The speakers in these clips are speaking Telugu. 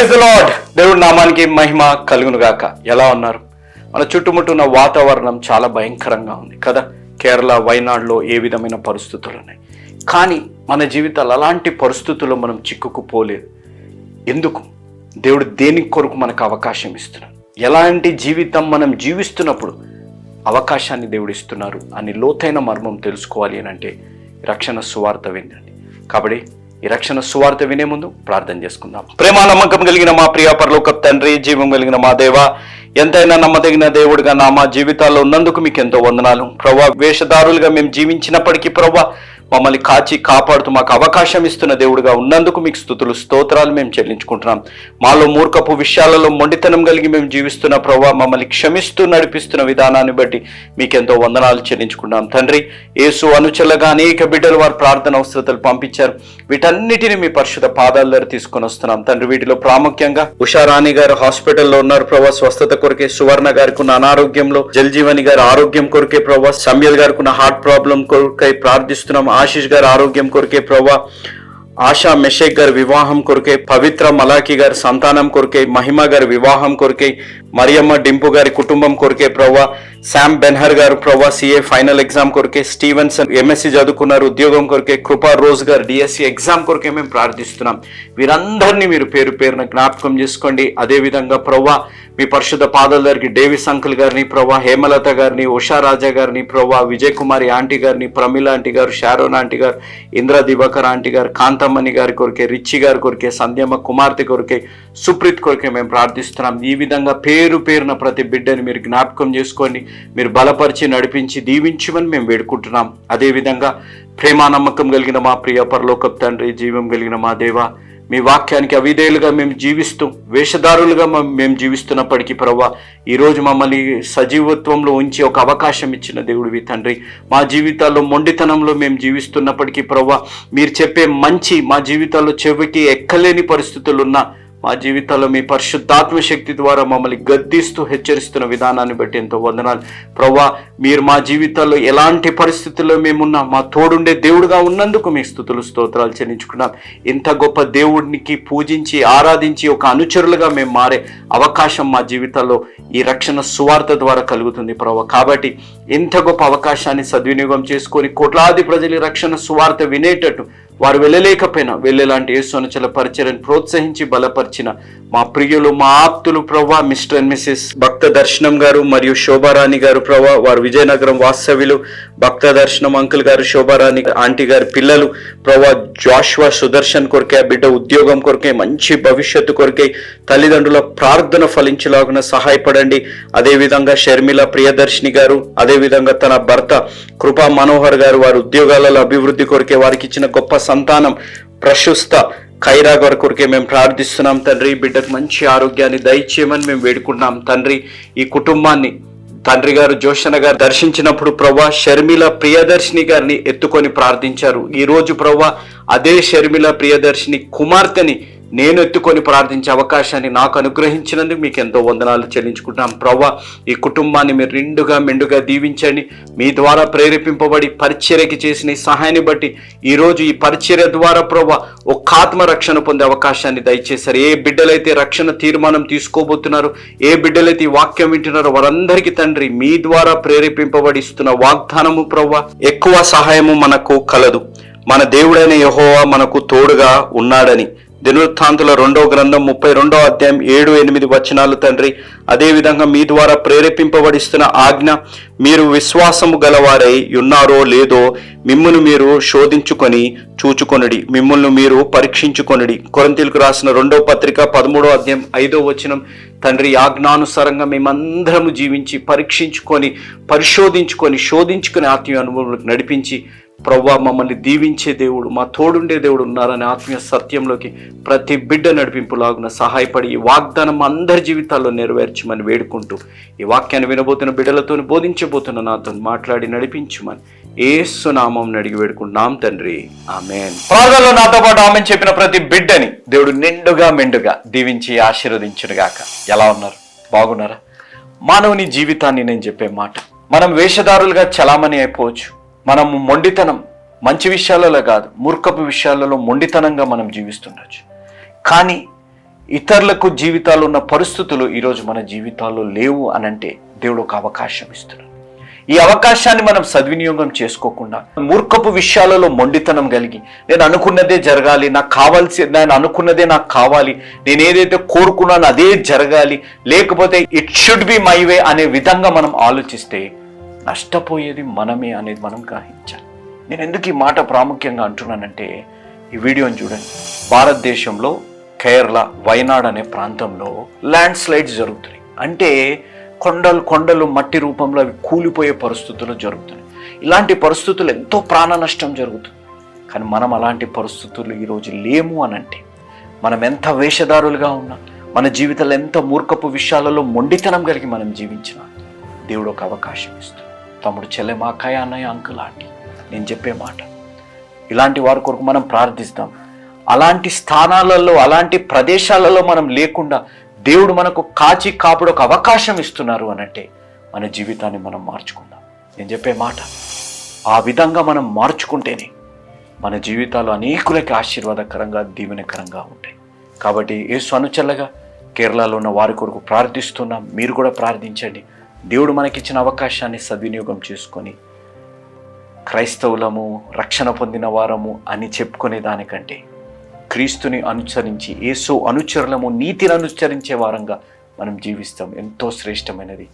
ప్రైజ్ లార్డ్ దేవుడు నామానికి మహిమ కలుగును గాక ఎలా ఉన్నారు? మన చుట్టుముట్టున్న వాతావరణం చాలా భయంకరంగా ఉంది కదా? కేరళ వైనాడులో ఏ విధమైన పరిస్థితులు ఉన్నాయి? కానీ మన జీవితాలు అలాంటి పరిస్థితుల్లో మనం చిక్కుకుపోలేదు. ఎందుకు? దేవుడు దేని కొరకు మనకు అవకాశం ఇస్తున్నాడు? ఎలాంటి జీవితం మనం జీవిస్తున్నప్పుడు అవకాశాన్ని దేవుడు ఇస్తున్నారు? అని లోతైన మర్మం తెలుసుకోవాలి అని అంటే రక్షణ సువార్త వినండి. కాబట్టి ఈ రక్షణ సువార్త వినే ముందు ప్రార్థన చేసుకుందాం. ప్రేమ నమ్మకం కలిగిన మా ప్రియ పరలోక తండ్రి జీవం కలిగిన మా దేవ ఎంతైనా నమ్మదగిన దేవుడిగా నా మా జీవితాల్లో ఉన్నందుకు మీకు ఎంతో వందనాలు. ప్రభా వేషధారులుగా మేము జీవించినప్పటికీ ప్రభా మమ్మల్ని కాచి కాపాడుతూ మాకు అవకాశం ఇస్తున్న దేవుడిగా ఉన్నందుకు మీకు స్థుతులు స్తోత్రాలు మేము చెల్లించుకుంటున్నాం. మాలో మూర్ఖపు విషయాలలో మొండితనం కలిగి మేము జీవిస్తున్న ప్రభావ మమ్మల్ని క్షమిస్తూ నడిపిస్తున్న విధానాన్ని బట్టి మీకెంతో వందనాలు చెల్లించుకుంటున్నాం. తండ్రి యేసు అనుచలగా అనేక బిడ్డలు వారు ప్రార్థన అవసరతలు పంపించారు. వీటన్నిటిని మీ పరిశుద్ధ పాదాల దగ్గర తీసుకొని వస్తున్నాం. తండ్రి వీటిలో ప్రాముఖ్యంగా ఉషారాణి గారు హాస్పిటల్లో ఉన్నారు ప్రభా స్వస్థత కొరకే సువర్ణ గారికి ఉన్న అనారోగ్యంలో జల్జీవని గారి ఆరోగ్యం కొరకే ప్రభా సమ్యల్ గారికి ఉన్న హార్ట్ ప్రాబ్లం కొరకై ప్రార్థిస్తున్నాం. ఆశీష్ గారి ఆరోగ్యం కొరకే ప్రభా ఆశా మెషేక్ గారి వివాహం కొరకే పవిత్ర మలాకి గారి సంతానం కొరకే మహిమ గారి వివాహం కొరకే మరియమ్మ డింపు గారి కుటుంబం కొరకే ప్రవ్వా శామ్ బెన్హర్ గారు ప్రవ్వా సిఏ ఫైనల్ ఎగ్జామ్ కొరకే స్టీవెన్సన్ ఎంఎస్సి చదువుకున్నారు ఉద్యోగం కొరకే కృపా రోజ్ గారు డిఎస్సి ఎగ్జామ్ కొరకే మేము ప్రార్థిస్తున్నాం. వీరందరినీ మీరు పేరు పేరున జ్ఞాపకం చేసుకోండి. అదేవిధంగా ప్రవ్వా మీ పరిశుద్ధ పాదాల దగ్గరికి డేవిస్ అంకుల్ గారిని ప్రభా హేమలత గారిని ఉషా రాజా గారిని ప్రభా విజయ్ కుమారి ఆంటీ గారిని ప్రమిళ ఆంటీ గారు షారోన్ ఆంటీ గారు ఇంద్ర దివాకర్ ఆంటీ గారు కాంతమ్మని గారి కొరికే రిచ్చి గారి కొరికే సంధ్యమ్మ కుమార్తె కొరికే సుప్రీత్ కొరికే మేము ప్రార్థిస్తున్నాం. ఈ విధంగా పేరు పేరున ప్రతి బిడ్డని మీరు జ్ఞాపకం చేసుకోండి మీరు బలపరిచి నడిపించి దీవించమని మేము వేడుకుంటున్నాం. అదేవిధంగా ప్రేమ నమ్మకం కలిగిన మా ప్రియ పరలోకప్ తండ్రి జీవం కలిగిన మా దేవ మీ వాక్యానికి అవిధేయులుగా మేము జీవిస్తూ వేషధారులుగా మేము జీవిస్తున్నప్పటికీ ప్రవ్వా ఈరోజు మమ్మల్ని సజీవత్వంలో ఉంచి ఒక అవకాశం ఇచ్చిన దేవుడివి తండ్రి. మా జీవితాల్లో మొండితనంలో మేము జీవిస్తున్నప్పటికీ ప్రవ్వా మీరు చెప్పే మంచి మా జీవితాల్లో చెవికి ఎక్కలేని పరిస్థితులు ఉన్నా మా జీవితాల్లో మీ పరిశుద్ధాత్మ శక్తి ద్వారా మమ్మల్ని గద్దిస్తూ హెచ్చరిస్తున్న విధానాన్ని బట్టి ఎంతో వందనాలు. ప్రభా మీరు మా జీవితాల్లో ఎలాంటి పరిస్థితుల్లో మేమున్నా మా తోడుండే దేవుడుగా ఉన్నందుకు మీ స్థుతులు స్తోత్రాలు చెల్లించుకున్నాం. ఇంత గొప్ప దేవుడికి పూజించి ఆరాధించి ఒక అనుచరులుగా మేము మారే అవకాశం మా జీవితాల్లో ఈ రక్షణ సువార్త ద్వారా కలుగుతుంది ప్రభా కాబట్టి ఇంత గొప్ప అవకాశాన్ని సద్వినియోగం చేసుకొని కోట్లాది ప్రజలు రక్షణ సువార్త వినేటట్టు వారు వెళ్ళలేకపోయినా వెళ్ళేలాంటి యేసునచల పరిచయను ప్రోత్సహించి బలపరిచిన మా ప్రియులు మా ఆప్తులు ప్రభా మిస్టర్ అండ్ మిస్సెస్. భక్త దర్శనం గారు మరియు శోభారాణి గారు ప్రభా వారు విజయనగరం వాస్తవ్యులు భక్త దర్శనం అంకుల్ గారు శోభారాణి ఆంటీ గారి పిల్లలు ప్రభా జాష్వా సుదర్శన్ కొరకే ఆ బిడ్డ ఉద్యోగం కొరకే మంచి భవిష్యత్తు కొరకే తల్లిదండ్రుల ప్రార్థన ఫలించలాగున సహాయపడండి. అదేవిధంగా షర్మిల ప్రియదర్శిని గారు అదేవిధంగా తన భర్త కృపా మనోహర్ గారు వారి ఉద్యోగాలలో అభివృద్ధి కొరకే వారికి ఇచ్చిన గొప్ప సంతానం ప్రశస్త ఖైరా గారి కొరికే మేము ప్రార్థిస్తున్నాం తండ్రి. బిడ్డకు మంచి ఆరోగ్యాన్ని దయచేయమని మేము వేడుకుంటున్నాం తండ్రి. ఈ కుటుంబాన్ని తండ్రి గారు జోషణ గారు దర్శించినప్పుడు ప్రభా షర్మిల ప్రియదర్శిని గారిని ఎత్తుకొని ప్రార్థించారు. ఈ రోజు ప్రభా అదే షర్మిల ప్రియదర్శిని కుమార్తెని నేను ఎత్తుకొని ప్రార్థించే అవకాశాన్ని నాకు అనుగ్రహించినందుకు మీకు ఎంతో వందనాలు చెల్లించుకుంటున్నాం. ప్రభా ఈ కుటుంబాన్ని మీరు నిండుగా మెండుగా దీవించండి. మీ ద్వారా ప్రేరేపింపబడి పరిచర్యకి చేసిన సహాయాన్ని బట్టి ఈరోజు ఈ పరిచర్య ద్వారా ప్రవ్వ ఒక్క ఆత్మ రక్షణ పొందే అవకాశాన్ని దయచేశారు. ఏ బిడ్డలైతే రక్షణ తీర్మానం తీసుకోబోతున్నారు ఏ బిడ్డలైతే ఈ వాక్యం వింటున్నారో వారందరికీ తండ్రి మీ ద్వారా ప్రేరేపింపబడి ఇస్తున్న వాగ్దానము ప్రవ్వ ఎక్కువ సహాయము మనకు కలదు. మన దేవుడైన యహోవా మనకు తోడుగా ఉన్నాడని దినవృత్తాంతుల రెండో గ్రంథం ముప్పై రెండో అధ్యాయం ఏడు ఎనిమిది వచనాలు తండ్రి. అదేవిధంగా మీ ద్వారా ప్రేరేపింపబడిస్తున్న ఆజ్ఞ మీరు విశ్వాసము గలవారై ఉన్నారో లేదో మిమ్మును మీరు శోధించుకొని చూచుకొనుడి. మిమ్మల్ని మీరు పరీక్షించుకొనుడి. కొరంతీలకు రాసిన రెండో పత్రిక పదమూడో అధ్యాయం ఐదో వచనం తండ్రి ఆజ్ఞానుసారంగా మేమందరము జీవించి పరీక్షించుకొని పరిశోధించుకొని శోధించుకుని ఆత్మీయ అనుభవం నడిపించి ప్రవ్వా మమ్మల్ని దీవించే దేవుడు మా తోడుండే దేవుడు ఉన్నారని ఆత్మీయ సత్యంలోకి ప్రతి బిడ్డ నడిపింపులాగున సహాయపడి ఈ వాగ్దానం అందరి జీవితాల్లో నెరవేర్చమని వేడుకుంటూ ఈ వాక్యాన్ని వినబోతున్న బిడ్డలతో బోధించబోతున్న నాతో మాట్లాడి నడిపించమని ఏసు నామం అడిగి వేడుకుంటున్నాం తండ్రి. ఆమెన్. ప్రార్థనలో నాతో పాటు ఆమె చెప్పిన ప్రతి బిడ్డని దేవుడు నిండుగా మెండుగా దీవించి ఆశీర్వదించునుగాక. ఎలా ఉన్నారు? బాగున్నారా? మానవుని జీవితాన్ని నేను చెప్పే మాట. మనం వేషధారులుగా చలామణి అయిపోవచ్చు. మనము మొండితనం మంచి విషయాలలో కాదు మూర్ఖపు విషయాలలో మొండితనంగా మనం జీవిస్తుండొచ్చు. కానీ ఇతరులకు జీవితాలు ఉన్న పరిస్థితులు ఈరోజు మన జీవితాల్లో లేవు అనంటే దేవుడు ఒక అవకాశం ఇస్తున్నాడు. ఈ అవకాశాన్ని మనం సద్వినియోగం చేసుకోకుండా మూర్ఖపు విషయాలలో మొండితనం కలిగి నేను అనుకున్నదే జరగాలి నాకు కావాల్సి నేను అనుకున్నదే నాకు కావాలి నేను ఏదైతే కోరుకున్నానో అదే జరగాలి లేకపోతే it should be my way అనే విధంగా మనం ఆలోచిస్తే నష్టపోయేది మనమే అనేది మనం గ్రహించాలి. నేను ఎందుకు ఈ మాట ప్రాముఖ్యంగా అంటున్నానంటే ఈ వీడియోని చూడండి. భారతదేశంలో కేరళ వయనాడ్ అనే ప్రాంతంలో ల్యాండ్ స్లైడ్స్ జరుగుతున్నాయి. అంటే కొండలు కొండలు మట్టి రూపంలో అవి కూలిపోయే పరిస్థితులు జరుగుతున్నాయి. ఇలాంటి పరిస్థితులు ఎంతో ప్రాణ నష్టం జరుగుతుంది. కానీ మనం అలాంటి పరిస్థితులు ఈరోజు లేము అని అంటే మనం ఎంత వేషధారులుగా ఉన్నా మన జీవితంలో ఎంత మూర్ఖపు విషయాలలో మొండితనం కలిగి మనం జీవించినా దేవుడు ఒక అవకాశం ఇస్తుంది. తమ్ముడు చెల్లె మాకాయ అన్నయ్య అంకుల్ ఆంటీ నేను చెప్పే మాట. ఇలాంటి వారి కొరకు మనం ప్రార్థిస్తాం. అలాంటి స్థానాలలో అలాంటి ప్రదేశాలలో మనం లేకుండా దేవుడు మనకు కాచి కాపుడు ఒక అవకాశం ఇస్తున్నారు అని అంటే మన జీవితాన్ని మనం మార్చుకుందాం. నేను చెప్పే మాట ఆ విధంగా మనం మార్చుకుంటేనే మన జీవితాలు అనేకులకి ఆశీర్వాదకరంగా దీవెనకరంగా ఉంటాయి. కాబట్టి ఏ అనుచల్లగా కేరళలో ఉన్న వారి కొరకు ప్రార్థిస్తున్నాం. మీరు కూడా ప్రార్థించండి. దేవుడు మనకిచ్చిన అవకాశాన్ని సద్వినియోగం చేసుకొని క్రైస్తవులము రక్షణ పొందిన వారము అని చెప్పుకునే దానికంటే క్రీస్తుని అనుసరించి ఏసో అనుచరులము నీతిని అనుసరించే వారంగా మనం జీవిస్తాం. ఎంతో శ్రేష్టమైనది.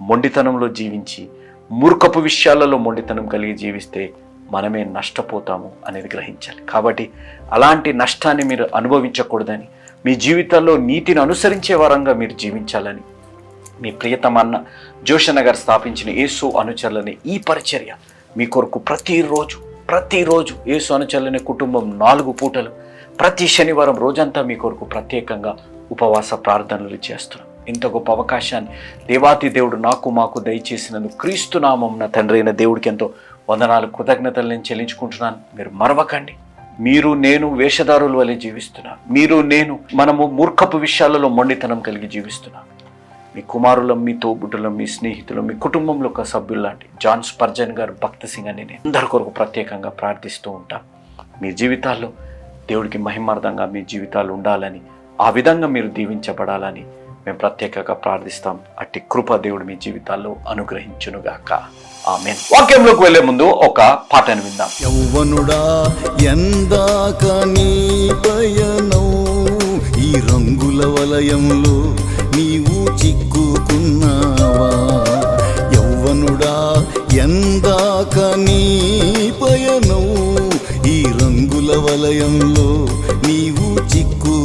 మొండితనంలో జీవించి మూర్ఖపు విషయాలలో మొండితనం కలిగి జీవిస్తే మనమే నష్టపోతాము అనేది గ్రహించాలి. కాబట్టి అలాంటి నష్టాన్ని మీరు అనుభవించకూడదని మీ జీవితాల్లో నీతిని అనుసరించే వారంగా మీరు జీవించాలని మీ ప్రియతమన్న జోషన్న గారు స్థాపించిన యేసు అనుచరులని ఈ పరిచర్య మీ కొరకు ప్రతిరోజు ప్రతిరోజు యేసు అనుచరులనే కుటుంబం నాలుగు పూటలు ప్రతి శనివారం రోజంతా మీ కొరకు ప్రత్యేకంగా ఉపవాస ప్రార్థనలు చేస్తున్నాం. ఇంత గొప్ప అవకాశాన్ని దేవాతి దేవుడు నాకు మాకు దయచేసినందుకు క్రీస్తు నామం నా తండ్రి అయిన దేవుడికి ఎంతో వందనాలు కృతజ్ఞతలు నేను చెల్లించుకుంటున్నాను. మీరు మరవకండి. మీరు నేను వేషధారుల వలె జీవిస్తున్నా మీరు నేను మనము మూర్ఖపు విషయాలలో మొండితనం కలిగి జీవిస్తున్నాను మీ కుమారులం మీ తోబుట్టులం మీ స్నేహితులు మీ కుటుంబంలో ఒక సభ్యులు లాంటి జాన్ స్పర్జన్ గారు భక్త సింగ్ అని నేను అందరి కొరకు ప్రత్యేకంగా ప్రార్థిస్తూ ఉంటాను మీ జీవితాల్లో దేవుడికి మహిమార్థంగా మీ జీవితాలు ఉండాలని ఆ విధంగా మీరు దీవించబడాలని మేము ప్రత్యేకంగా ప్రార్థిస్తాం. అట్టి కృప దేవుడు మీ జీవితాల్లో అనుగ్రహించునుగాక. ఆమె వాక్యంలోకి వెళ్ళే ముందు ఒక పాటను విందాం. యౌవనుడా ఎందాక నీ పయనం ఈ రంగుల వలయంలో నీవు చిక్కుకున్నావా? యౌవనుడా ఎందాక నీ పయనం ఈ రంగుల వలయంలో నీవు చిక్కు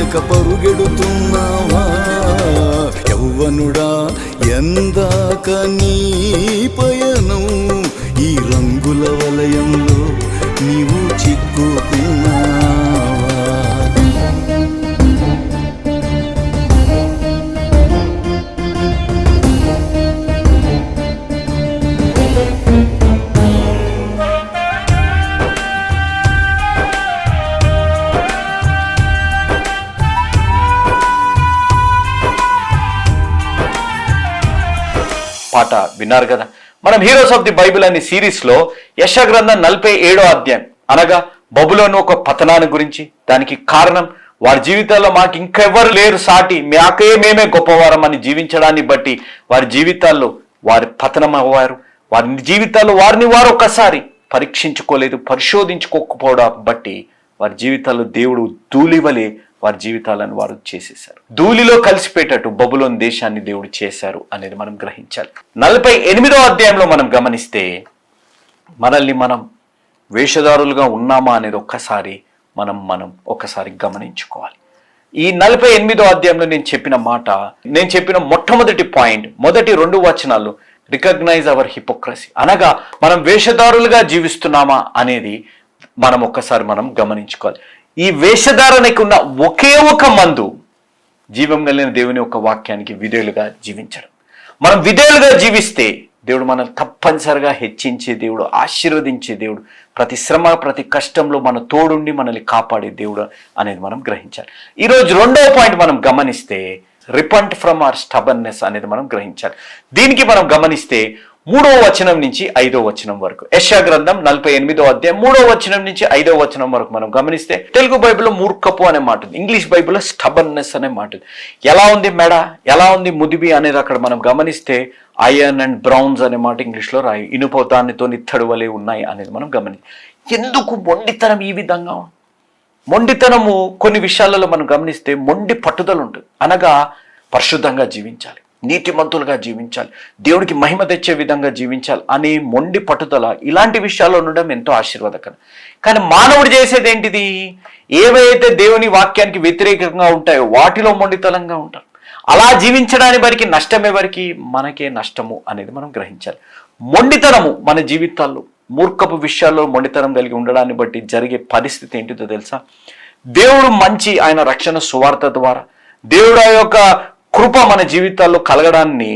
తెలియక పరుగెడుతున్నావా యౌవనుడా ఎందాక నీ పయనం ఈ రంగుల వలయంలో విన్నారు కదా. మనం హీరోస్ ఆఫ్ ది బైబిల్ అనే సిరీస్లో యశగ్రంథం నలభై ఏడో అధ్యాయం అనగా బబులోను ఒక పతనాన్ని గురించి దానికి కారణం వారి జీవితాల్లో మాకు ఇంకెవ్వరు లేరు సాటి మాకే మేమే గొప్పవారం అని జీవించడాన్ని బట్టి వారి జీవితాల్లో వారి పతనం అవ్వారు. వారి జీవితాల్లో వారిని వారు ఒకసారి పరీక్షించుకోలేదు పరిశోధించుకోకపోవడం బట్టి వారి జీవితాల్లో దేవుడు ధూళివలే వారి జీవితాలను వారు చేసేశారు. ధూళిలో కలిసిపోయేటట్టు బబులోన్ దేశాన్ని దేవుడు చేశారు అనేది మనం గ్రహించాలి. నలభై ఎనిమిదో అధ్యాయంలో మనం గమనిస్తే మనల్ని మనం వేషధారులుగా ఉన్నామా అనేది ఒక్కసారి మనం మనం ఒక్కసారి గమనించుకోవాలి. ఈ నలభై ఎనిమిదో అధ్యాయంలో నేను చెప్పిన మాట నేను చెప్పిన మొట్టమొదటి పాయింట్ మొదటి రెండు వచనాలు రికగ్నైజ్ అవర్ హిపోక్రసీ. అనగా మనం వేషధారులుగా జీవిస్తున్నామా అనేది మనం ఒక్కసారి మనం గమనించుకోవాలి. ఈ వేషధారణకున్న ఒకే ఒక మందు జీవం కలిగిన దేవుని యొక్క వాక్యానికి విధేయులుగా జీవించడం. మనం విధేయులుగా జీవిస్తే దేవుడు మనల్ని తప్పనిసరిగా హెచ్చించే దేవుడు ఆశీర్వదించే దేవుడు ప్రతి శ్రమ ప్రతి కష్టంలో మన తోడుండి మనల్ని కాపాడే దేవుడు అనేది మనం గ్రహించాలి. ఈరోజు రెండవ పాయింట్ మనం గమనిస్తే రిపంట్ ఫ్రమ్ ఆర్ స్టబన్నెస్ అనేది మనం గ్రహించాలి. దీనికి మనం గమనిస్తే మూడవ వచనం నుంచి ఐదో వచనం వరకు. యశా గ్రంథం నలభై ఎనిమిదో అధ్యాయం మూడో వచనం నుంచి ఐదో వచనం వరకు మనం గమనిస్తే తెలుగు బైబిల్లో మూర్ఖపు అనే మాట ఉంది. ఇంగ్లీష్ బైబిల్లో స్టబర్నెస్ అనే మాట ఉంది. ఎలా ఉంది మెడ? ఎలా ఉంది ముదిబి అనేది అక్కడ మనం గమనిస్తే ఐరన్ అండ్ బ్రౌన్స్ అనే మాట ఇంగ్లీష్లో రాయి. ఇనుపోతానితో నిత్తడు వలె ఉన్నాయి అనేది మనం గమని ఎందుకు మొండితనం ఈ విధంగా? మొండితనము కొన్ని విషయాలలో మనం గమనిస్తే మొండి పట్టుదల ఉంటుంది. అనగా పరిశుద్ధంగా జీవించాలి. నీతిమంతులుగా జీవించాలి. దేవుడికి మహిమ తెచ్చే విధంగా జీవించాలి అనే మొండి పట్టుదల ఇలాంటి విషయాల్లో ఉండడం ఎంతో ఆశీర్వాదకరం. కానీ మానవుడు చేసేది ఏంటిది? ఏవైతే దేవుని వాక్యానికి వ్యతిరేకంగా ఉంటాయో వాటిలో మొండితనంగా ఉంటారు అలా జీవించడాని వారికి నష్టం ఎవరికి? మనకే నష్టము అనేది మనం గ్రహించాలి. మొండితనము మన జీవితాల్లో మూర్ఖపు విషయాల్లో మొండితనం కలిగి ఉండడాన్ని బట్టి జరిగే పరిస్థితి ఏంటిదో తెలుసా? దేవుడు మంచి ఆయన రక్షణ సువార్త ద్వారా దేవుడు యొక్క కృప మన జీవితాల్లో కలగడాన్ని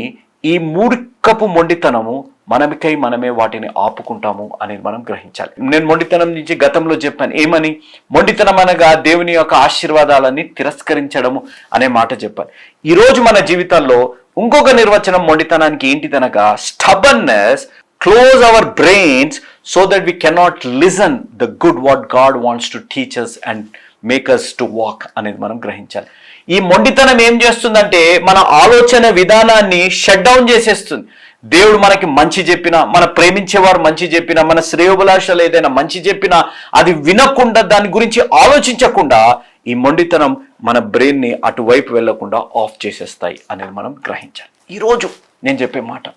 ఈ మూర్ఖపు మొండితనము మనమికై మనమే వాటిని ఆపుకుంటాము అనేది మనం గ్రహించాలి. నేను మొండితనం నుంచి గతంలో చెప్పాను ఏమని? మొండితనం అనగా దేవుని యొక్క ఆశీర్వాదాలని తిరస్కరించడము అనే మాట చెప్పాను. ఈరోజు మన జీవితాల్లో ఇంకొక నిర్వచనం మొండితనానికి ఏంటిదనగా stubbornness close our brains so that we cannot listen the good what God wants to teachers and makers to walk అనేది మనం గ్రహించాలి. ఈ మొండితనం ఏం చేస్తుందంటే మన ఆలోచన విధానాన్ని షట్ డౌన్ చేసేస్తుంది. దేవుడు మనకి మంచి చెప్పినా మన ప్రేమించేవారు మంచి చెప్పినా మన శ్రేయోభిలాషలు ఏదైనా మంచి చెప్పినా అది వినకుండా దాని గురించి ఆలోచించకుండా ఈ మొండితనం మన బ్రెయిన్ని అటువైపు వెళ్ళకుండా ఆఫ్ చేసేస్తాయి అనేది మనం గ్రహించాలి. ఈరోజు నేను చెప్పే మాట.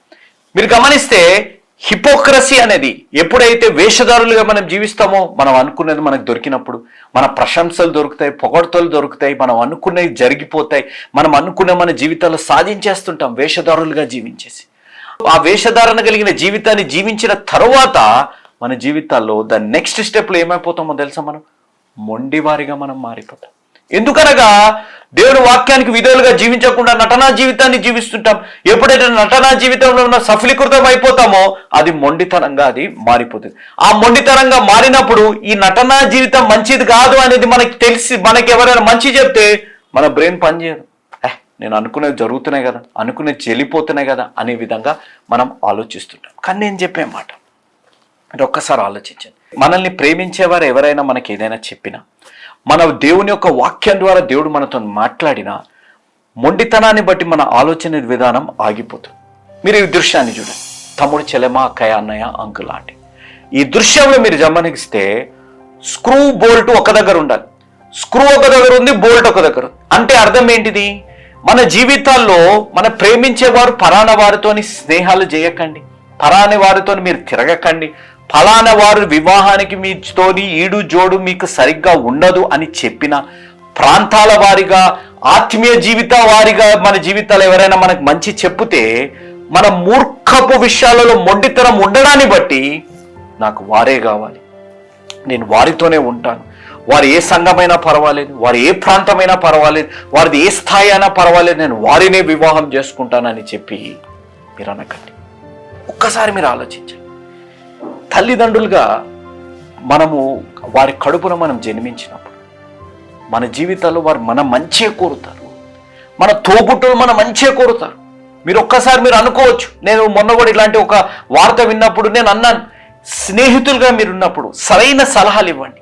మీరు గమనిస్తే హిపోక్రసీ అనేది ఎప్పుడైతే వేషధారులుగా మనం జీవిస్తామో మనం అనుకున్నది మనకు దొరికినప్పుడు మన ప్రశంసలు దొరుకుతాయి పొగడ్తలు దొరుకుతాయి మనం అనుకున్నవి జరిగిపోతాయి మనం అనుకున్న మన జీవితాల్లో సాధించేస్తుంటాం వేషధారులుగా జీవించేసి. ఆ వేషధారణ కలిగిన జీవితాన్ని జీవించిన తర్వాత మన జీవితాల్లో ద నెక్స్ట్ స్టెప్లో ఏమైపోతామో తెలుసా మనం? మొండివారిగా మనం మారిపోతాం. ఎందుకనగా దేవుడు వాక్యానికి విధులుగా జీవించకుండా నటనా జీవితాన్ని జీవిస్తుంటాం. ఎప్పుడైతే నటనా జీవితంలో ఉన్న సఫలీకృతం అయిపోతామో అది మొండితనంగా అది మారిపోతుంది. ఆ మొండితనంగా మారినప్పుడు ఈ నటనా జీవితం మంచిది కాదు అనేది మనకి తెలిసి మనకి ఎవరైనా మంచి చెప్తే మన బ్రెయిన్ పనిచేయదు "ఏ, నేను అనుకునేది జరుగుతున్నాయి కదా అనుకునేది చెల్లిపోతున్నాయి కదా అనే విధంగా మనం ఆలోచిస్తుంటాం. కానీ నేను చెప్పే మాట ఒక్కసారి ఆలోచించండి. మనల్ని ప్రేమించేవారు ఎవరైనా మనకి ఏదైనా చెప్పినా మన దేవుని యొక్క వాక్యం ద్వారా దేవుడు మనతో మాట్లాడినా మొండితనాన్ని బట్టి మన ఆలోచన విధానం ఆగిపోతుంది. మీరు ఈ దృశ్యాన్ని చూడండి. తమ్ముడు చెలమ అక్కయ్య అన్నయ్య అంకుల్ లాంటి. ఈ దృశ్యంలో మీరు గమనిస్తే స్క్రూ బోల్ట్ ఒక దగ్గర ఉండాలి. స్క్రూ ఒక దగ్గర ఉంది బోల్ట్ ఒక దగ్గర అంటే అర్థం ఏంటిది? మన జీవితాల్లో మన ప్రేమించేవారు పరాణ వారితోని స్నేహాలు చేయకండి పరాని వారితో మీరు తిరగకండి. ఫలానా వారు వివాహానికి మీతోని ఈడు జోడు మీకు సరిగ్గా ఉండదు అని చెప్పిన ప్రాంతాల వారిగా ఆత్మీయ జీవిత వారిగా మన జీవితాలు ఎవరైనా మనకు మంచి చెప్తే మన మూర్ఖపు విషయాలలో మొండితనం ఉండడాన్ని బట్టి నాకు వారే కావాలి. నేను వారితోనే ఉంటాను. వారు ఏ సంఘమైనా పర్వాలేదు వారు ఏ ప్రాంతమైనా పర్వాలేదు వారిది ఏ స్థాయి అయినా పర్వాలేదు నేను వారినే వివాహం చేసుకుంటానని చెప్పి మీరు అనకండి. ఒక్కసారి మీరు ఆలోచించండి. తల్లిదండ్రులుగా మనము వారి కడుపున మనం జన్మించినప్పుడు మన జీవితాల్లో వారు మన మంచే కోరుతారు. మన తోబుట్టులు మన మంచే కోరుతారు. మీరు ఒక్కసారి మీరు అనుకోవచ్చు నేను మొన్న కూడా ఇలాంటి ఒక వార్త విన్నప్పుడు నేను అన్నాను స్నేహితులుగా మీరు ఉన్నప్పుడు సరైన సలహాలు ఇవ్వండి.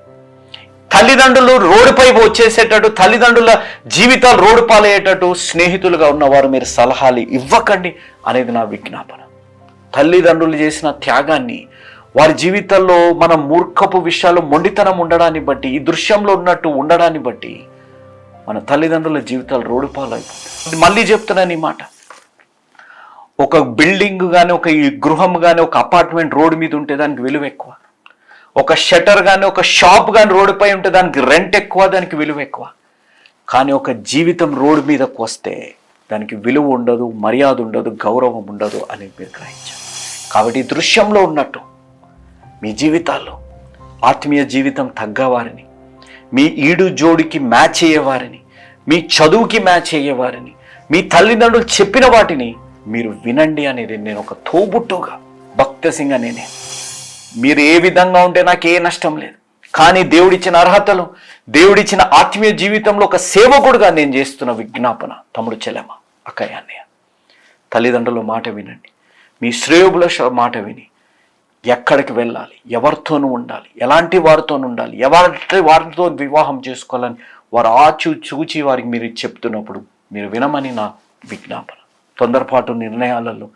తల్లిదండ్రులు రోడ్డుపై వచ్చేసేటట్టు తల్లిదండ్రుల జీవితాలు రోడ్డు పాలయ్యేటట్టు స్నేహితులుగా ఉన్నవారు మీరు సలహాలు ఇవ్వకండి అనేది నా విజ్ఞాపన. తల్లిదండ్రులు చేసిన త్యాగాన్ని వారి జీవితంలో మన మూర్ఖపు విషయాలు మొండితనం ఉండడాన్ని బట్టి ఈ దృశ్యంలో ఉన్నట్టు ఉండడాన్ని బట్టి మన తల్లిదండ్రుల జీవితాలు రోడ్డుపాలైపోతాయి. మళ్ళీ చెప్తున్నాను ఈ మాట. ఒక బిల్డింగ్ కానీ ఒక ఈ గృహం కానీ ఒక అపార్ట్మెంట్ రోడ్డు మీద ఉంటే దానికి విలువ ఎక్కువ. ఒక షటర్ కానీ ఒక షాప్ కానీ రోడ్డుపై ఉంటే దానికి రెంట్ ఎక్కువ దానికి విలువ ఎక్కువ. కానీ ఒక జీవితం రోడ్డు మీదకు వస్తే దానికి విలువ ఉండదు మర్యాద ఉండదు గౌరవం ఉండదు అని మీరు గ్రహించారు కాబట్టి ఈ దృశ్యంలో ఉన్నట్టు మీ జీవితాల్లో ఆత్మీయ జీవితం తగ్గవారిని మీ ఈడు జోడికి మ్యాచ్ అయ్యేవారిని మీ చదువుకి మ్యాచ్ అయ్యేవారిని మీ తల్లిదండ్రులు చెప్పిన వాటిని మీరు వినండి అనేది నేను ఒక తోబుట్టుగా భక్తి సత్యసింగ నేనే. మీరు ఏ విధంగా ఉంటే నాకు ఏ నష్టం లేదు. కానీ దేవుడిచ్చిన అర్హతలు దేవుడిచ్చిన ఆత్మీయ జీవితంలో ఒక సేవకుడుగా నేను చేస్తున్న విజ్ఞాపన తమ్ముడు చెల్లెమ్మ అక్కయ్య అన్నయ్య. తల్లిదండ్రుల మాట వినండి. మీ శ్రేయోబుల మాట విని ఎక్కడికి వెళ్ళాలి? ఎవరితోనూ ఉండాలి? ఎలాంటి వారితో ఉండాలి? ఎవరి వారితో వివాహం చేసుకోవాలని వారు ఆచు చూచి వారికి మీరు చెప్తున్నప్పుడు మీరు వినమని నా విజ్ఞాపన. తొందరపాటు నిర్ణయాలలో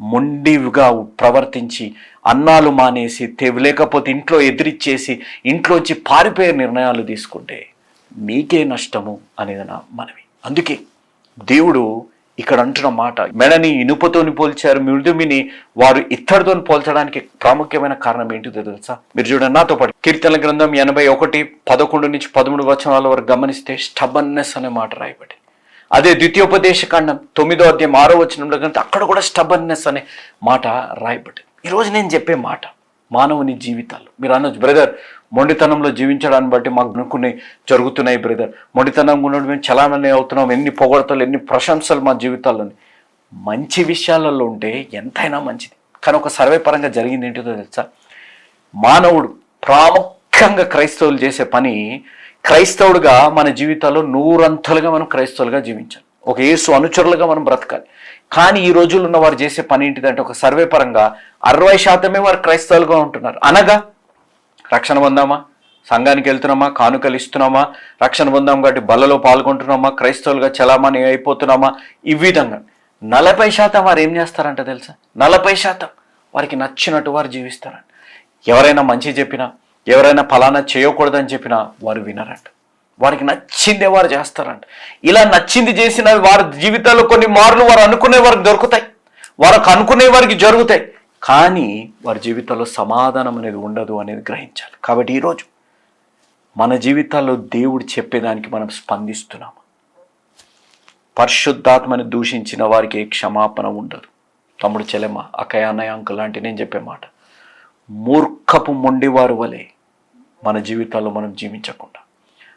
మొండిగా ప్రవర్తించి అన్నాలు మానేసి లేకపోతే ఇంట్లో ఎదిరిచ్చేసి ఇంట్లోంచి పారిపోయే నిర్ణయాలు తీసుకుంటే మీకే నష్టము అనేది నా మనవి. అందుకే దేవుడు ఇక్కడ అంటున్న మాట మెడని ఇనుపతోని పోల్చారు మృదుమిని వారు ఇత్తడితో పోల్చడానికి ప్రాముఖ్యమైన కారణం ఏంటిదో తెలుసా? మీరు చూడండి నాతో పాటు కీర్తన గ్రంథం ఎనభై ఒకటి పదకొండు నుంచి పదమూడు వచనాల వరకు గమనిస్తే స్టబన్నెస్ అనే మాట రాయబడి అదే ద్వితీయోపదేశ కాండం తొమ్మిదో అధ్యాయం ఆరో వచనంలో కంటే అక్కడ కూడా స్టబన్నెస్ అనే మాట రాయబడి ఈరోజు నేను చెప్పే మాట మానవుని జీవితాలు. మీరు అనొచ్చు బ్రదర్ మొండితనంలో జీవించడాన్ని బట్టి మాకు కొన్ని జరుగుతున్నాయి బ్రదర్ మొండితనంగా ఉండడం మేము చలామణి అవుతున్నాం ఎన్ని పొగడతలు ఎన్ని ప్రశంసలు మా జీవితాల్లోని. మంచి విషయాలలో ఉంటే ఎంతైనా మంచిది. కానీ ఒక సర్వే పరంగా జరిగింది ఏంటిదో తెలుసా? మానవుడు ప్రాముఖ్యంగా క్రైస్తవులు చేసే పని క్రైస్తవుడుగా మన జీవితాల్లో నూరంతలుగా మనం క్రైస్తవులుగా జీవించాలి. ఒక యేసు అనుచరులుగా మనం బ్రతకాలి. కానీ ఈ రోజుల్లో ఉన్న వారు చేసే పని ఏంటిదంటే ఒక సర్వే పరంగా అరవై శాతమే వారు క్రైస్తవులుగా ఉంటున్నారు. అనగా రక్షణ పొందామా? సంఘానికి వెళ్తున్నామా? కానుకలు ఇస్తున్నామా? రక్షణ పొందాం కాబట్టి బలలో పాల్గొంటున్నామా? క్రైస్తవులుగా చలామణి అయిపోతున్నామా? ఈ విధంగా. నలభై శాతం వారు ఏం చేస్తారంట తెలుసా? నలభై శాతం వారికి నచ్చినట్టు వారు జీవిస్తారంట. ఎవరైనా మంచి చెప్పినా ఎవరైనా ఫలానా చేయకూడదని చెప్పినా వారు వినరంట. వారికి నచ్చిందే వారు చేస్తారంట. ఇలా నచ్చింది చేసిన వారి జీవితాల్లో కొన్ని మార్లు వారు అనుకునే వారికి దొరుకుతాయి. వారికి అనుకునే వారికి జరుగుతాయి. కానీ వారి జీవితాల్లో సమాధానం అనేది ఉండదు అనేది గ్రహించాలి. కాబట్టి ఈరోజు మన జీవితాల్లో దేవుడు చెప్పేదానికి మనం స్పందిస్తున్నాము? పరిశుద్ధాత్మని దూషించిన వారికి ఏ క్షమాపణ ఉండదు. తమ్ముడు చెలెమ్మ అకయానయ అన్నయ్య అంకుల్ లాంటి నేను చెప్పే మాట మూర్ఖపు మొండివారు వలె మన జీవితాల్లో మనం జీవించకుండా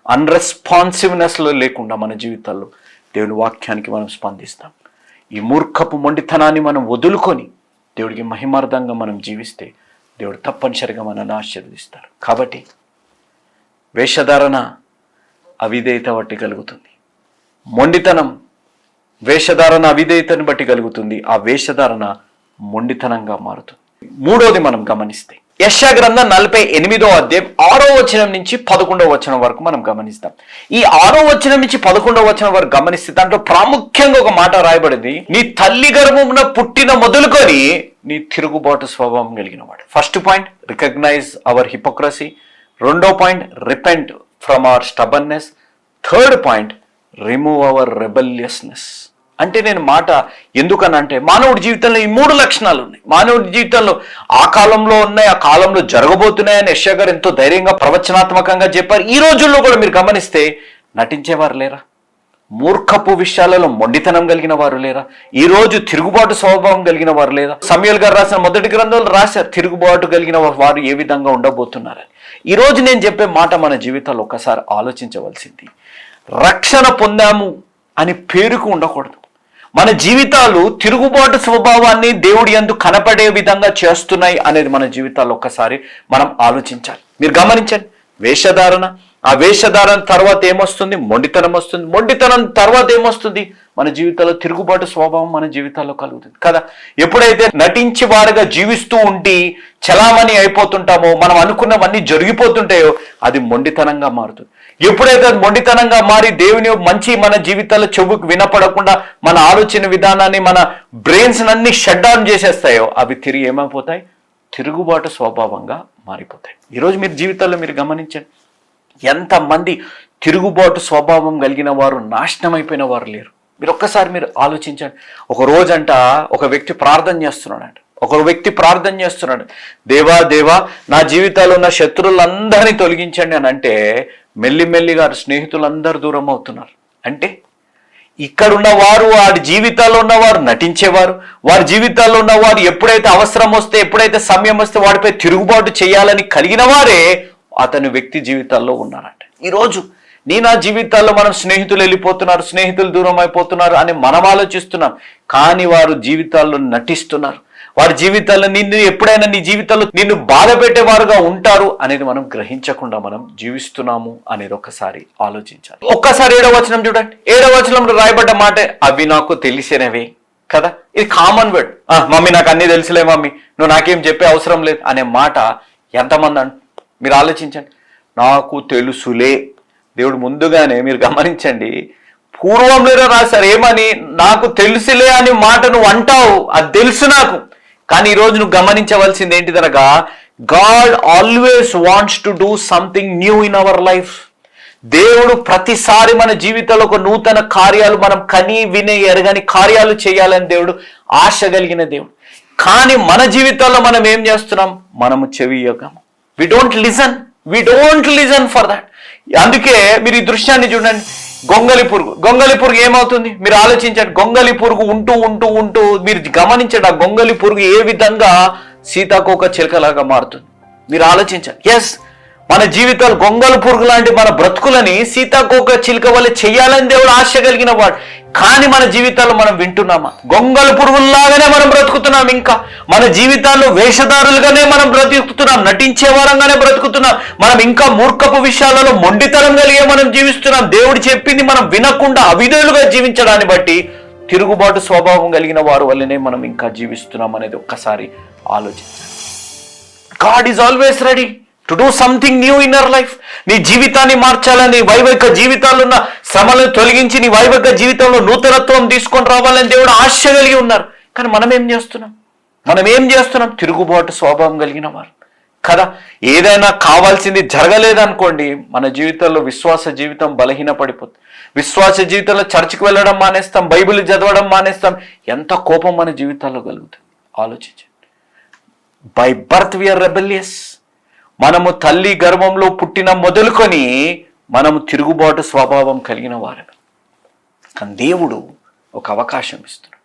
అన్రెస్పాన్సివ్నెస్లో లేకుండా మన జీవితాల్లో దేవుని వాక్యానికి మనం స్పందిస్తాం. ఈ మూర్ఖపు మొండితనాన్ని మనం వదులుకొని దేవుడికి మహిమార్థంగా మనం జీవిస్తే దేవుడు తప్పనిసరిగా మనల్ని ఆశీర్వదిస్తారు. కాబట్టి వేషధారణ అవిధేయత బట్టి కలుగుతుంది. మొండితనం వేషధారణ అవిధేయతను బట్టి కలుగుతుంది. ఆ వేషధారణ మొండితనంగా మారుతుంది. మూడోది మనం గమనిస్తే యశా గ్రంథం నలభై ఎనిమిదో అధ్యాయం ఆరో వచనం నుంచి పదకొండవ వచనం వరకు మనం గమనిస్తాం. ఈ ఆరో వచనం నుంచి పదకొండవ వచనం వరకు గమనిస్తే దాంట్లో ప్రాముఖ్యంగా ఒక మాట రాయబడింది. నీ తల్లి గర్భమున పుట్టిన మొదలుకొని నీ తిరుగుబాటు స్వభావం కలిగిన వాడు. First point recognize our hypocrisy రెండో point repent from our stubbornness third point remove our rebelliousness అంటే నేను మాట ఎందుకనంటే మానవుడి జీవితంలో ఈ మూడు లక్షణాలు ఉన్నాయి. మానవుడి జీవితంలో ఆ కాలంలో ఉన్నాయి ఆ కాలంలో జరగబోతున్నాయని యశ్యా గారు ఎంతో ధైర్యంగా ప్రవచనాత్మకంగా చెప్పారు. ఈ రోజుల్లో కూడా మీరు గమనిస్తే నటించేవారు లేరా? మూర్ఖపు విషయాలలో మొండితనం కలిగిన వారు లేరా? ఈ రోజు తిరుగుబాటు స్వభావం కలిగిన వారు లేదా సమయల్ గారు రాసిన మొదటి గ్రంథాలు రాశారు తిరుగుబాటు కలిగిన వారు ఏ విధంగా ఉండబోతున్నారని. ఈ రోజు నేను చెప్పే మాట మన జీవితాల్లో ఒకసారి ఆలోచించవలసింది. రక్షణ పొందాము అని పేరుకు ఉండకూడదు. మన జీవితాలు తిరుగుబాటు స్వభావాన్ని దేవుడి యందు కనపడే విధంగా చేస్తున్నాయి అనేది మన జీవితాల్లో ఒక్కసారి మనం ఆలోచించాలి. మీరు గమనించండి. వేషధారణ. ఆ వేషధారణ తర్వాత ఏమొస్తుంది? మొండితనం వస్తుంది. మొండితనం తర్వాత ఏమొస్తుంది? మన జీవితంలో తిరుగుబాటు స్వభావం మన జీవితాల్లో కలుగుతుంది. కదా? ఎప్పుడైతే నటించి వారుగా జీవిస్తూ ఉండి చలామణి అయిపోతుంటామో మనం అనుకున్నవన్నీ జరిగిపోతుంటాయో అది మొండితనంగా మారుతుంది. ఎప్పుడైతే అది మొండితనంగా మారి దేవుని మంచి మన జీవితాల్లో చెవుకు వినపడకుండా మన ఆలోచన విధానాన్ని మన బ్రెయిన్స్ అన్ని షట్ డౌన్ చేసేస్తాయో అవి తిరిగి ఏమైపోతాయి? తిరుగుబాటు స్వభావంగా మారిపోతాయి. ఈరోజు మీరు జీవితాల్లో మీరు గమనించండి. ఎంతమంది తిరుగుబాటు స్వభావం కలిగిన వారు నాశనం అయిపోయిన వారు లేరు. మీరు ఒక్కసారి మీరు ఆలోచించండి. ఒక రోజంట ఒక వ్యక్తి ప్రార్థన చేస్తున్నాడంట. ఒక వ్యక్తి ప్రార్థన చేస్తున్నాడు. దేవా దేవా నా జీవితాల్లో ఉన్న శత్రువులందరినీ తొలగించండి అని అంటే మెల్లిమెల్లిగా స్నేహితులందరూ దూరం అవుతున్నారు అంటే ఇక్కడున్న వారు వారి జీవితాల్లో ఉన్నవారు నటించేవారు వారి జీవితాల్లో ఉన్నవారు ఎప్పుడైతే అవసరం వస్తే ఎప్పుడైతే సమయం వస్తే వాడిపై తిరుగుబాటు చేయాలని కలిగిన వారే అతని వ్యక్తి జీవితాల్లో ఉన్నారంట. ఈరోజు నీ నా జీవితాల్లో మనం స్నేహితులు వెళ్ళిపోతున్నారు స్నేహితులు దూరం అయిపోతున్నారు అని మనం ఆలోచిస్తున్నాం. కానీ వారు జీవితాల్లో నటిస్తున్నారు. వారి జీవితాల్లో నిన్ను ఎప్పుడైనా నీ జీవితంలో నిన్ను బాధ పెట్టేవారుగా ఉంటారు అనేది మనం గ్రహించకుండా మనం జీవిస్తున్నాము అనేది ఒక్కసారి ఆలోచించాలి. ఒక్కసారి ఏడవ వచనం చూడండి. ఏడవ వచనంలో రాయబడ్డ మాట అవి నాకు తెలిసినవే కదా? ఇది కామన్ వర్డ్ మమ్మీ నాకు అన్నీ తెలుసులే మమ్మీ. నువ్వు నాకేం చెప్పే అవసరం లేదు అనే మాట ఎంతమంది అంట మీరు ఆలోచించండి. నాకు తెలుసులే. దేవుడు ముందుగానే మీరు గమనించండి. పూర్వంలోనే రాశారు ఏమని? నాకు తెలుసులే అని మాట నువ్వు అంటావు. అది తెలుసు నాకు. కానీ ఈరోజు నువ్వు గమనించవలసింది ఏంటిదనగా God always wants to do something new in our life దేవుడు ప్రతిసారి మన జీవితంలో ఒక నూతన కార్యాలు మనం కని వినే ఎరగని కార్యాలు చేయాలని దేవుడు ఆశ కలిగిన దేవుడు. కానీ మన జీవితాల్లో మనం ఏం చేస్తున్నాం? మనము చెవి we don't listen we don't listen for that అందుకే మీరు ఈ దృశ్యాన్ని చూడండి. గొంగలి పురుగు. గొంగలి పురుగు ఏమవుతుంది? మీరు ఆలోచించండి. గొంగలి పురుగు ఉంటూ ఉంటూ ఉంటూ మీరు గమనించండి ఆ గొంగలి పురుగు ఏ విధంగా సీతాకోక చిలకలాగా మారుతుంది. మీరు ఆలోచించండి. ఎస్ మన జీవితాలు గొంగలు పురుగు లాంటి మన బ్రతుకులని సీతాకోక చిలుక వల్ల చేయాలని దేవుడు ఆశ కలిగిన వాడు. కానీ మన జీవితాల్లో మనం వింటున్నామా? గొంగలు పురుగుల్లాగానే మనం బ్రతుకుతున్నాం ఇంకా. మన జీవితాల్లో వేషధారులుగానే మనం బ్రతుకుతున్నాం. నటించే వారంగానే బ్రతుకుతున్నాం. మనం ఇంకా మూర్ఖపు విషయాలలో మొండితనం కలిగే మనం జీవిస్తున్నాం. దేవుడు చెప్పింది మనం వినకుండా అవిధేయులుగా జీవించడాన్ని బట్టి తిరుగుబాటు స్వభావం కలిగిన వారు వల్లనే మనం ఇంకా జీవిస్తున్నాం అనేది ఒక్కసారి ఆలోచించాలి God is always ready to do something new in our life నీ జీవితాన్ని మార్చాలని వైవిక జీవితాల్లో ఉన్న శ్రమలను తొలగించి నీ వైవిక జీవితంలో నూతనత్వం తీసుకొని రావాలని దేవుడు ఆశ కలిగి ఉన్నారు. కానీ మనం ఏం చేస్తున్నాం? మనం ఏం చేస్తున్నాం? తిరుగుబాటు స్వభావం కలిగిన వారు. కదా? ఏదైనా కావాల్సింది జరగలేదనుకోండి మన జీవితంలో విశ్వాస జీవితం బలహీన పడిపోతుంది విశ్వాస జీవితంలో చర్చికి వెళ్ళడం మానేస్తాం బైబిల్ చదవడం మానేస్తాం. ఎంత కోపం మన జీవితాల్లో కలుగుతుంది? ఆలోచించండి. బై బర్త్ విఆర్ రెబెలియస్ మనము తల్లి గర్భంలో పుట్టిన మొదలుకొని మనము తిరుగుబాటు స్వభావం కలిగిన వారమే. కానీ దేవుడు ఒక అవకాశం ఇస్తున్నాడు.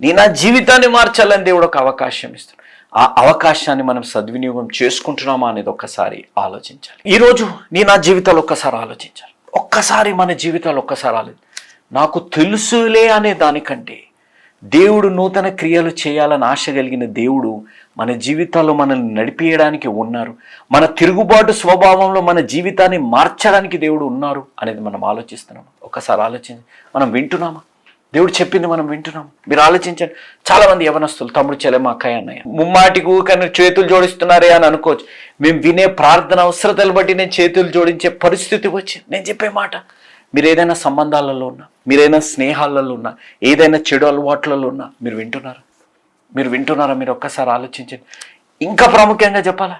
నీ నా జీవితాన్ని మార్చాలని దేవుడు ఒక అవకాశం ఇస్తున్నాడు. ఆ అవకాశాన్ని మనం సద్వినియోగం చేసుకుంటున్నామా అనేది ఒక్కసారి ఆలోచించాలి. ఈరోజు నీ నా జీవితాలు ఒక్కసారి ఆలోచించాలి. ఒక్కసారి మన జీవితాలు ఒక్కసారి ఆలోచి నాకు తెలుసులే అనే దానికంటే దేవుడు నూతన క్రియలు చేయాలని ఆశ కలిగిన దేవుడు మన జీవితాల్లో మనల్ని నడిపించడానికి ఉన్నారు. మన తిరుగుబాటు స్వభావంలో మన జీవితాన్ని మార్చడానికి దేవుడు ఉన్నారు అనేది మనం ఆలోచిస్తున్నాం ఒకసారి ఆలోచించి. మనం వింటున్నామా? దేవుడు చెప్పింది మనం వింటున్నాం మీరు ఆలోచించండి. చాలా మంది యవనస్తులు తమ్ముడు చెల్లెమ్మ అక్కయ్య అన్నయ్య ముమ్మాటికి కానీ చేతులు జోడిస్తున్నారే అని అనుకోవచ్చు. మేము వినే ప్రార్థన అవసరతలు బట్టి నేను చేతులు జోడించే పరిస్థితి వచ్చింది. నేను చెప్పే మాట. మీరు ఏదైనా సంబంధాలలో ఉన్నా మీరైనా స్నేహాలలో ఉన్నా ఏదైనా చెడు అలవాట్లలో ఉన్నా మీరు వింటున్నారా? మీరు వింటున్నారా? మీరు ఒక్కసారి ఆలోచించండి. ఇంకా ప్రాముఖ్యంగా చెప్పాలా?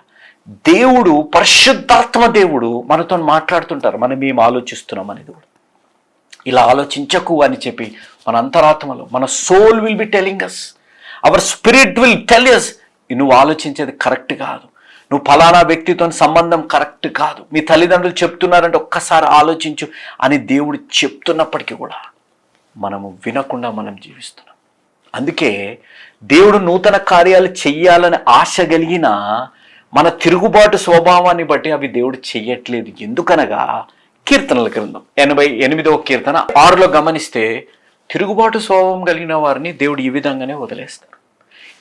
దేవుడు పరిశుద్ధాత్మ దేవుడు మనతో మాట్లాడుతుంటారు. మనం ఏం ఆలోచిస్తున్నాం అనేది కూడా. ఇలా ఆలోచించకు అని చెప్పి మన అంతరాత్మలో మన soul will be telling us our spirit will tell us నువ్వు ఆలోచించేది కరెక్ట్ కాదు. నువ్వు ఫలానా వ్యక్తితో సంబంధం కరెక్ట్ కాదు. మీ తల్లిదండ్రులు చెప్తున్నారంటే ఒక్కసారి ఆలోచించు అని దేవుడు చెప్తున్నప్పటికీ కూడా మనము వినకుండా మనం జీవిస్తున్నాం. అందుకే దేవుడు నూతన కార్యాలు చెయ్యాలని ఆశ కలిగిన మన తిరుగుబాటు స్వభావాన్ని బట్టి అవి దేవుడు చెయ్యట్లేదు. ఎందుకనగా కీర్తనల గ్రంథం ఎనభై ఎనిమిదవ కీర్తన ఆరులో గమనిస్తే తిరుగుబాటు స్వభావం కలిగిన వారిని దేవుడు ఈ విధంగానే వదిలేస్తాడు.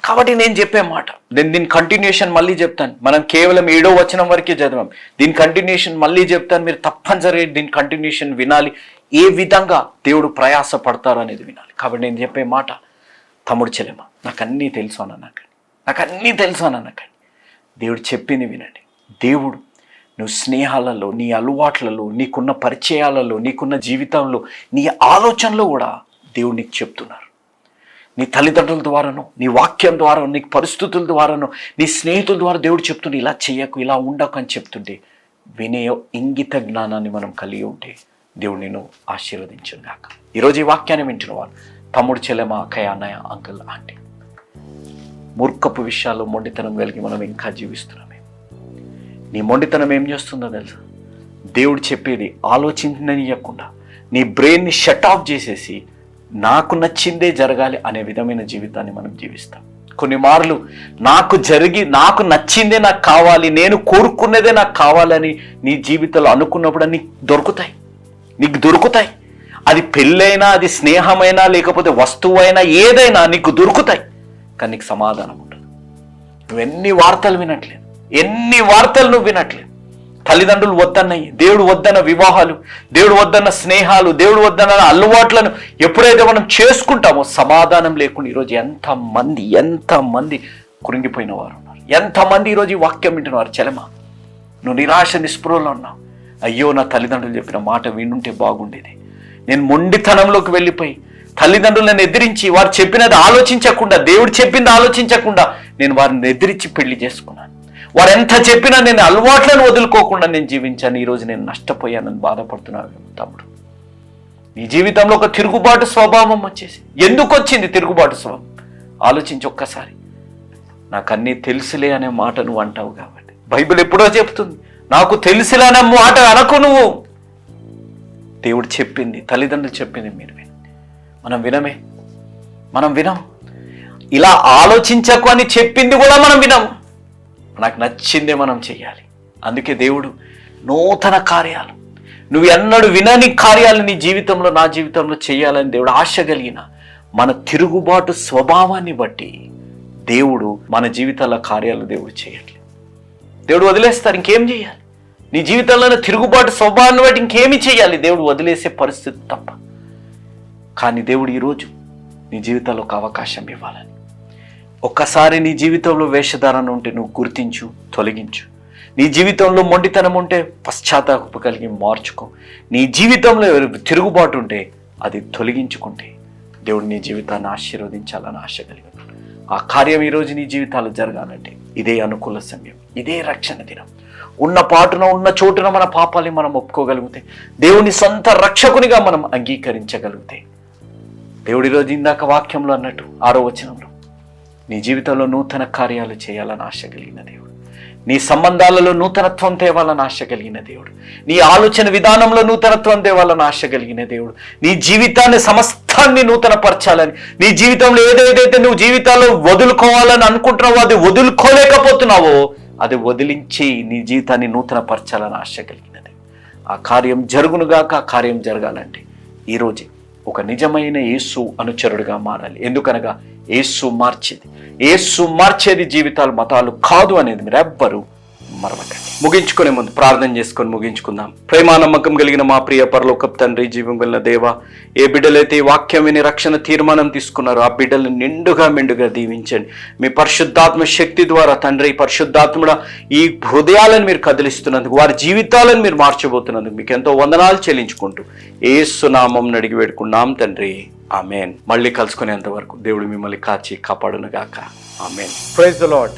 కాబట్టి నేను చెప్పే మాట. నేను దీని కంటిన్యూషన్ మళ్ళీ చెప్తాను. మనం కేవలం ఏడో వచనం వరకే చదివాం. దీని కంటిన్యూషన్ మళ్ళీ చెప్తాను. మీరు తప్పనిసరిగా దీని కంటిన్యూషన్ వినాలి. ఏ విధంగా దేవుడు ప్రయాస పడతారు అనేది వినాలి. కాబట్టి నేను చెప్పే మాట తమ్ముడు చెల్లెమ్మ నాకు అన్నీ తెలుసు అని అన్నాకండి నాకు అన్నీ తెలుసు అని అన్నాకండి దేవుడు చెప్పింది వినండి. దేవుడు నువ్వు స్నేహాలలో నీ అలవాట్లలో నీకున్న పరిచయాలలో నీకున్న జీవితంలో నీ ఆలోచనలో కూడా దేవుడు నీకు చెప్తున్నారు. నీ తల్లిదండ్రుల ద్వారానో నీ వాక్యం ద్వారా నీ పరిస్థితుల ద్వారానో నీ స్నేహితుల ద్వారా దేవుడు చెప్తుండే ఇలా చేయకు ఇలా ఉండకు అని చెప్తుంటే వినే ఇంగిత జ్ఞానాన్ని మనం కలిగి ఉంటే దేవుడు నేను ఆశీర్వదించుగాక ఈరోజు ఈ వాక్యాన్ని వింటున్న వారు తమ్ముడు చెల్లెమ అక్కయ్య అన్నయ్య అంకుల్ ఆంటీ. మూర్ఖపు విషయాలు మొండితనం కలిగి మనం ఇంకా జీవిస్తున్నామే. నీ మొండితనం ఏం చేస్తుందో తెలుసా? దేవుడు చెప్పేది ఆలోచించనియకుండా నీ బ్రెయిన్ని షట్ ఆఫ్ చేసేసి నాకు నచ్చిందే జరగాలి అనే విధమైన జీవితాన్ని మనం జీవిస్తాం. కొన్ని మార్లు నాకు జరిగి నాకు నచ్చిందే నాకు కావాలి నేను కోరుకున్నదే నాకు కావాలని నీ జీవితంలో అనుకున్నప్పుడు నీకు దొరుకుతాయి. నీకు దొరుకుతాయి. అది పెళ్ళైనా అది స్నేహమైనా లేకపోతే వస్తువు అయినా ఏదైనా నీకు దొరుకుతాయి. కానీ నీకు సమాధానం ఉండదు. నువ్వు ఎన్ని వార్తలు వినట్లేదు. ఎన్ని వార్తలు నువ్వు వినట్లేదు. తల్లిదండ్రులు వద్దన్నాయి దేవుడు వద్దన్న వివాహాలు దేవుడు వద్దన్న స్నేహాలు దేవుడు వద్దన్న అలవాట్లను ఎప్పుడైతే మనం చేసుకుంటామో సమాధానం లేకుండా ఈరోజు ఎంతమంది ఎంతమంది కురింగిపోయిన వారు ఉన్నారు. ఎంతమంది ఈరోజు ఈ వాక్యం వింటున్నారు? చలమా నువ్వు నిరాశ నిస్పృహలో ఉన్నావు. అయ్యో నా తల్లిదండ్రులు చెప్పిన మాట వినుంటే బాగుండేది. నేను మొండితనంలోకి వెళ్ళిపోయి తల్లిదండ్రులను ఎదిరించి వారు చెప్పినది ఆలోచించకుండా దేవుడు చెప్పింది ఆలోచించకుండా నేను వారిని ఎదిరించి పెళ్ళి చేసుకున్నాను. వారు ఎంత చెప్పినా నేను అలవాట్లను వదులుకోకుండా నేను జీవించాను. ఈరోజు నేను నష్టపోయానని బాధపడుతున్నాను తమ్ముడు. నీ జీవితంలో ఒక తిరుగుబాటు స్వభావం వచ్చేసి ఎందుకు వచ్చింది తిరుగుబాటు స్వభావం? ఆలోచించి ఒక్కసారి. నాకు అన్నీ తెలుసులే అనే మాట నువ్వు అంటావు కాబట్టి. బైబిల్ ఎప్పుడో చెప్తుంది నాకు తెలుసులే అనే మాట అనకు నువ్వు. దేవుడు చెప్పింది తల్లిదండ్రులు చెప్పింది మీరు మనం వినమే? మనం వినం. ఇలా ఆలోచించకు అని చెప్పింది కూడా మనం వినము. నాకు నచ్చిందే మనం చేయాలి అందుకే దేవుడు నూతన కార్యాలు. నువ్వు ఎన్నడు వినని కార్యాలు నీ జీవితంలో నా జీవితంలో చేయాలని దేవుడు ఆశ కలిగిన మన తిరుగుబాటు స్వభావాన్ని బట్టి దేవుడు మన జీవితాల కార్యాలు దేవుడు చేయట్లేదు దేవుడు వదిలేస్తారు ఇంకేం చేయాలి నీ జీవితంలో తిరుగుబాటు స్వభావాన్ని బట్టి ఇంకేమి చేయాలి దేవుడు వదిలేసే పరిస్థితి తప్ప. కానీ దేవుడు ఈరోజు నీ జీవితంలో ఒక అవకాశం ఇవ్వాలని ఒక్కసారి నీ జీవితంలో వేషధారణ ఉంటే నువ్వు గుర్తించు తొలగించు. నీ జీవితంలో మొండితనం ఉంటే పశ్చాత్తాప కలిగి మార్చుకో. నీ జీవితంలో తిరుగుబాటు ఉంటే అది తొలగించుకుంటే దేవుడు నీ జీవితాన్ని ఆశీర్వదించాలని ఆశ కలిగి ఆ కార్యం ఈరోజు నీ జీవితాలు జరగాలంటే ఇదే అనుకూల సమయం ఇదే రక్షణ దినం. ఉన్న పాటున ఉన్న చోటున మన పాపాలని మనం ఒప్పుకోగలిగితే దేవుని సొంత రక్షకునిగా మనం అంగీకరించగలిగితే దేవుడి రోజు ఇందాక వాక్యంలో అన్నట్టు ఆరో వచనంలో నీ జీవితంలో నూతన కార్యాలు చేయాలని ఆశ కలిగిన దేవుడు. నీ సంబంధాలలో నూతనత్వం తేవాలని ఆశ కలిగిన దేవుడు. నీ ఆలోచన విధానంలో నూతనత్వం తేవాలని ఆశ కలిగిన దేవుడు. నీ జీవితాన్ని సమస్తాన్ని నూతనపరచాలని నీ జీవితంలో ఏదేదైతే నువ్వు జీవితాల్లో వదులుకోవాలని అనుకుంటున్నావో అది వదులుకోలేకపోతున్నావో అది వదిలించి నీ జీవితాన్ని నూతనపరచాలని ఆశ కలిగినది ఆ కార్యం జరుగునుగాక ఆ కార్యం జరగాలంటే ఈరోజే ఒక నిజమైన యేసు అనుచరుడిగా మారాలి. ఎందుకనగా యేసు మార్చేది. యేసు మార్చేది జీవితాలు మతాలు కాదు అనేది మీరు ఎవ్వరూ మరవకండి. ముగించుకునే ముందు ప్రార్థన చేసుకొని ముగించుకుందాం. ప్రేమ నమ్మకం కలిగిన మా ప్రియ పరలోకపు తండ్రి జీవం వెళ్ళిన దేవ ఏ బిడ్డలైతే వాక్యం విని రక్షణ తీర్మానం తీసుకున్నారో ఆ బిడ్డలను నిండుగా మెండుగా దీవించండి. మీ పరిశుద్ధాత్మ శక్తి ద్వారా తండ్రి పరిశుద్ధాత్ముడ ఈ హృదయాలను మీరు కదిలిస్తున్నందుకు వారి జీవితాలను మీరు మార్చబోతున్నందుకు మీకు ఎంతో వందనాలు చెల్లించుకుంటూ ఏసునామం అడిగి వేడుకున్నాం తండ్రి. ఆమెన్. మళ్ళీ కలుసుకునేంత వరకు దేవుడు మిమ్మల్ని కాచి కాపాడునుగాక. ఆమెన్. Praise the lord